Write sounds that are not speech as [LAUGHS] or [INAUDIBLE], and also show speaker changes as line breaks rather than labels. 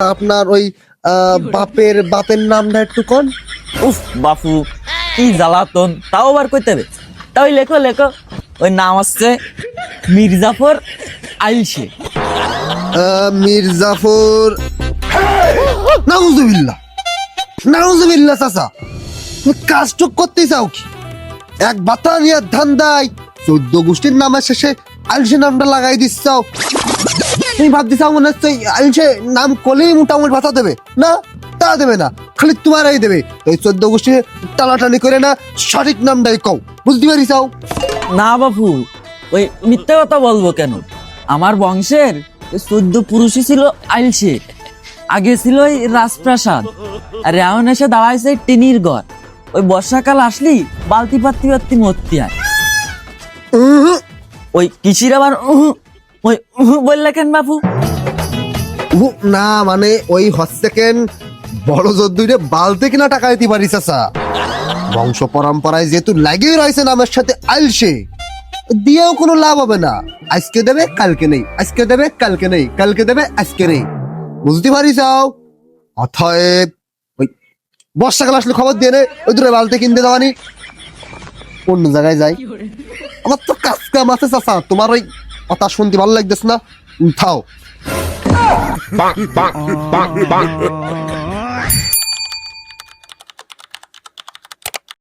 আপনার ওই বাপের বাপের নামটা একটু কোন।
উফ বাপু কি জ্বালাতন তাও আবার কইতে হবে। তাই লেখো লেখো। ওই নাম হচ্ছে মির্জাফর আইলসে
আহ, মির্জাফর নাউজুবিল্লাহ। নাউজুবিল্লাহ চাচা। তুমি কাজটুক করতে চাও কি? এক বাতানিয়ার ধান্দায় চোদ্দ গোষ্ঠীর নামের শেষে আলসে নামটা লাগাই দিচ্ছাও তুমি চাও মনে হচ্ছে আলসে নাম করলেই মোটামুটি ভাতা দেবে। না তা দেবে না খালি তোমারই দেবে। এই চোদ্দ গোষ্ঠী টানাটানি করে না সঠিক নামটাই কও। বুঝতে পারি চাও
না বাপু ওই মিথ্যে কথা বলব কেন? আমার বংশের ওই চোদ্দ পুরুষই ছিল আইলসে আগে ছিল ওই রাজপ্রাসাদ আর এখন এসে দাঁড়াইছে টিনির ঘর। ওই বর্ষাকাল আসলি বালতি পাত্তি পাত্তি মরতে হয়। ওই কিসির আবার ওই উহু [LAUGHS] বললে কেন বাপু?
না মানে ওই হস্তেকেন বড় যদ্দুরে বালতে কিনা টাকা দিতে পারিস চাচা। বংশ পরম্পরায় যেহেতু লাগিয়ে রয়েছে নামের সাথে আলসে দিয়েও কোনো লাভ হবে না। আজকে দেবে কালকে নেই। আজকে দেবে কালকে নেই। কালকে দেবে আজকে নেই। বুঝতে পারিস অথয়েব ওই বর্ষাকাল আসলে খবর দিয়ে নে ওই দূরে বালতে কিনতে দেওয়ানি অন্য জায়গায় যাই। আমার তো কাজ কাম আছে চাচা। তোমার ওই কথা শুনতে ভালো লাগতেছে না। থাও।